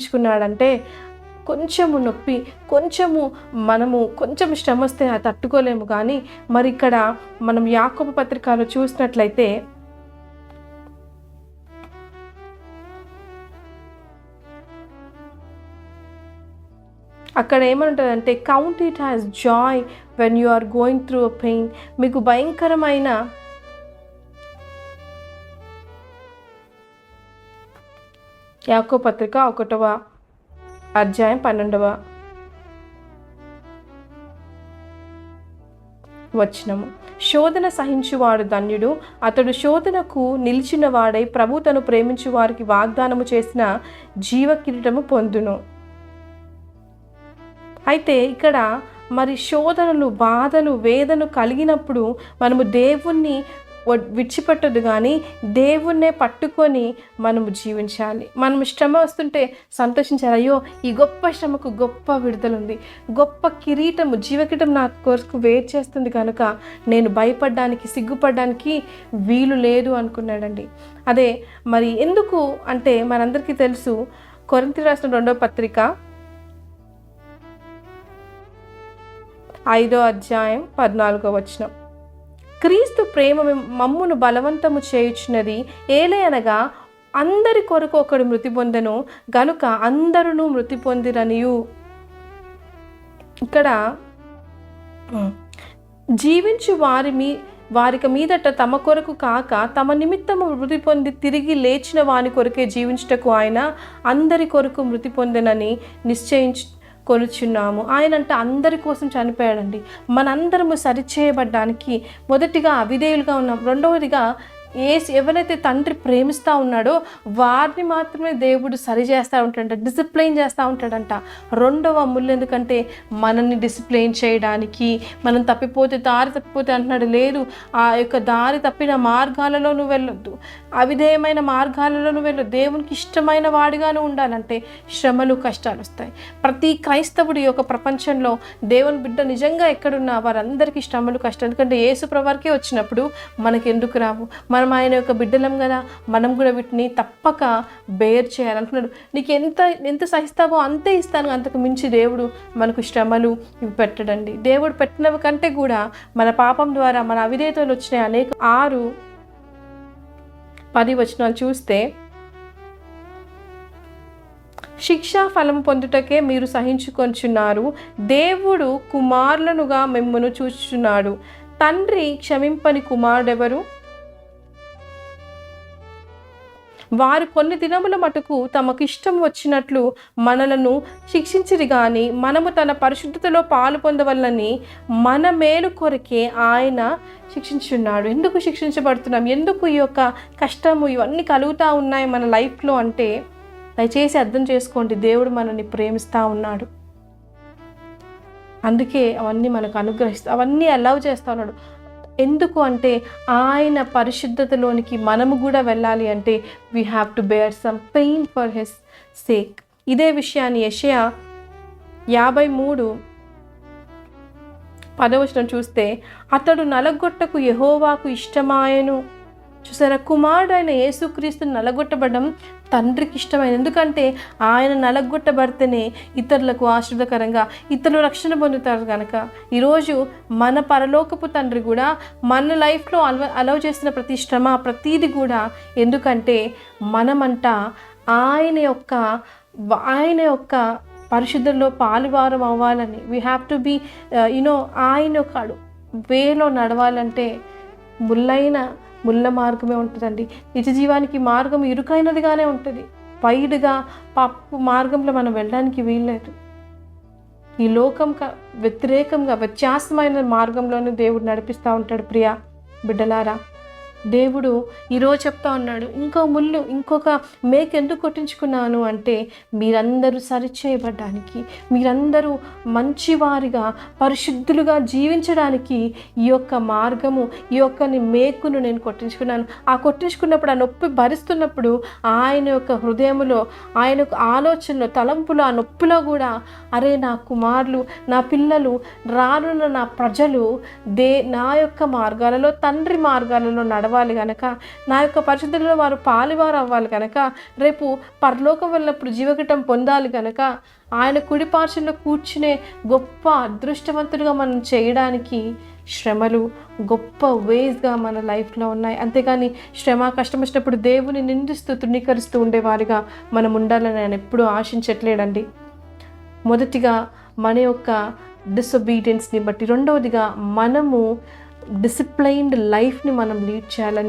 కొట్టించుకున్నాడంటే కొంచెము నొప్పి కొంచెము మనము కొంచెం శ్రమ వస్తే అది తట్టుకోలేము. కానీ మరి ఇక్కడ మనం యాకోబ పత్రికలో చూసినట్లయితే అక్కడ ఏమంటుందంటే count it has joy when you are going through a pain మీకు భయంకరమైన యాకో పత్రిక ఒకటవ అధ్యాయం పన్నెండవ వచనము. శోధన సహించువాడు ధన్యుడు. అతడు శోధనకు నిలిచిన వాడై ప్రభు తను ప్రేమించు వారికి వాగ్దానము చేసిన జీవ కిరీటము పొందును. అయితే ఇక్కడ మరి శోధనలు బాధలు వేదన కలిగినప్పుడు మనము దేవుణ్ణి విడిచిపెట్టదు కానీ దేవుణ్ణే పట్టుకొని మనము జీవించాలి. మనం శ్రమ వస్తుంటే సంతోషించాలి. అయ్యో ఈ గొప్ప శ్రమకు గొప్ప విడుదల ఉంది గొప్ప కిరీటము జీవకీటం నా కొరకు వేరు చేస్తుంది కనుక నేను భయపడడానికి సిగ్గుపడడానికి వీలు లేదు అనుకున్నాడండి. అదే మరి ఎందుకు అంటే మనందరికీ తెలుసు కొరింతి రాసిన రెండవ పత్రిక ఐదో అధ్యాయం పద్నాలుగో వచనం. క్రీస్తు ప్రేమ మమ్మును బలవంతము చేయుచున్నది ఏలయనగా అందరి కొరకు ఒకడు మృతి పొందను గనుక అందరును మృతి పొందిరనియు. ఇక్కడ జీవించు వారి మీ వారికి మీదట తమ కొరకు కాక తమ నిమిత్తము మృతి పొంది తిరిగి లేచిన వాని కొరకే జీవించుటకు ఆయన అందరి కొరకు మృతి పొందనని నిశ్చయించు కొలుచున్నాము ఆయన అంటే అందరి కోసం చనిపోయాడండి. మనందరము సరిచేయబడ్డానికి మొదటిగా అవిధేయులుగా ఉన్నాం రెండవదిగా ఏ ఎవరైతే తండ్రి ప్రేమిస్తూ ఉన్నాడో వారిని మాత్రమే దేవుడు సరి చేస్తూ ఉంటాడంట డిసిప్లైన్ చేస్తూ ఉంటాడంట. రెండవ ముళ్ళు ఎందుకంటే మనల్ని డిసిప్లైన్ చేయడానికి మనం తప్పిపోతే దారి తప్పిపోతే అంటున్నాడు లేదు ఆ యొక్క దారి తప్పిన మార్గాలలో నువ్వు వెళ్ళొద్దు. అవిధేయమైన మార్గాలలో నువ్వు వెళ్ళొద్దు. దేవునికి ఇష్టమైన వాడిగాను ఉండాలంటే శ్రమలు కష్టాలు వస్తాయి. ప్రతి క్రైస్తవుడి యొక్క ప్రపంచంలో దేవుని బిడ్డ నిజంగా ఎక్కడున్నా వారందరికీ శ్రమలు కష్టాలు. ఎందుకంటే యేసు ప్రవారికే వచ్చినప్పుడు మనకెందుకు రావు? మన ఆయన యొక్క బిడ్డలం కదా మనం కూడా వీటిని తప్పక బేర్ చేయాలనుకున్నాడు. నీకు ఎంత ఎంత సహిస్తావో అంతే ఇస్తాను అంతకు మించి దేవుడు మనకు శ్రమలు ఇవి పెట్టడండి. దేవుడు పెట్టినవి కంటే కూడా మన పాపం ద్వారా మన అవిధేతలు వచ్చిన అనేక. ఆరు పది వచనాలు చూస్తే శిక్షా ఫలం పొందుటకే మీరు సహించుకొంచున్నారు. దేవుడు కుమారులనుగా మిమ్మను చూచుచున్నాడు. తండ్రి క్షమింపని కుమారుడెవరు? వారు కొన్ని దినముల మటుకు తమకు ఇష్టం వచ్చినట్లు మనలను శిక్షించిరి గాని మనము తన పరిశుద్ధతలో పాలు పొందవలని మన మేలు కొరకే ఆయన శిక్షించున్నాడు ఎందుకు శిక్షించబడుతున్నాం? ఎందుకు ఈ యొక్క కష్టము ఇవన్నీ కలుగుతూ ఉన్నాయి మన లైఫ్లో అంటే దయచేసి అర్థం చేసుకోండి. దేవుడు మనల్ని ప్రేమిస్తూ ఉన్నాడు. అందుకే అవన్నీ మనకు అనుగ్రహిస్తూ అవన్నీ అలౌ చేస్తూ ఉన్నాడు. ఎందుకు అంటే ఆయన పరిశుద్ధతలోనికి మనము కూడా వెళ్ళాలి అంటే we have to bear some pain for his sake ఇదే విషయాన్ని యషయా యాభై మూడు పదవచనం చూస్తే అతడు నలగొట్టకు యహోవాకు ఇష్టమాయను. చూసారా? కుమారుడు అయిన యేసుక్రీస్తుని నలగొట్టబడడం తండ్రికి ఇష్టమైన ఎందుకంటే ఆయన నలగొట్టబడితేనే ఇతరులకు ఆశీర్వదకరంగా ఇతరులు రక్షణ పొందుతారు కనుక ఈరోజు మన పరలోకపు తండ్రి కూడా మన లైఫ్లో అలవ అలవ్ చేసిన ప్రతి శ్రమ ప్రతీది కూడా ఎందుకంటే మనమంట ఆయన యొక్క ఆయన యొక్క పరిశుద్ధంలో పాలువారం అవ్వాలని. We have to be you know ఆయన ఒక వేలో నడవాలంటే ముళ్ళైన ముళ్ళ మార్గమే ఉంటుందండి. నిజ జీవానికి మార్గం ఇరుకైనదిగానే ఉంటుంది. పైడుగా పప్పు మార్గంలో మనం వెళ్ళడానికి వీల్లేదు. ఈ లోకం క- వ్యతిరేకంగా వ్యత్యాసమైన మార్గంలోనే దేవుడు నడిపిస్తూ ఉంటాడు ప్రియా బిడ్డలారా. దేవుడు ఈరోజు చెప్తా ఉన్నాడు ఇంకో ముళ్ళు ఇంకొక మేక ఎందుకు కొట్టించుకున్నాను? అంటే మీరందరూ సరిచేయబడ్డానికి మీరందరూ మంచివారిగా పరిశుద్ధులుగా జీవించడానికి ఈ యొక్క మార్గము ఈ యొక్క మేకును నేను కొట్టించుకున్నాను. ఆ కొట్టించుకున్నప్పుడు ఆ నొప్పి భరిస్తున్నప్పుడు ఆయన యొక్క హృదయములో ఆయన యొక్క ఆలోచనలో తలంపులో ఆ నొప్పిలో కూడా అరే నా కుమారులు నా పిల్లలు రానున్న నా ప్రజలు దే నా యొక్క మార్గాలలో తండ్రి మార్గాలలో నడవ నడవాలి కనుక నా యొక్క పరిశుద్ధులలో వారు పాలివారు అవ్వాలి కనుక రేపు పరలోకం వెళ్ళినప్పుడు జీవకటం పొందాలి కనుక ఆయన కుడి కూర్చునే గొప్ప అదృష్టవంతుడుగా మనం చేయడానికి శ్రమలు గొప్ప వేస్గా మన లైఫ్లో ఉన్నాయి. అంతేగాని శ్రమ కష్టం వచ్చినప్పుడు దేవుని నిందిస్తూ తృణీకరిస్తూ ఉండేవారిగా మనం ఉండాలని నేను ఎప్పుడూ ఆశించట్లేడండి మొదటిగా మన యొక్క డిసొబీడియన్స్ని బట్టి రెండవదిగా మనము డిసిప్లైన్డ్ లైఫ్ని మనం లీడ్ చేయాలని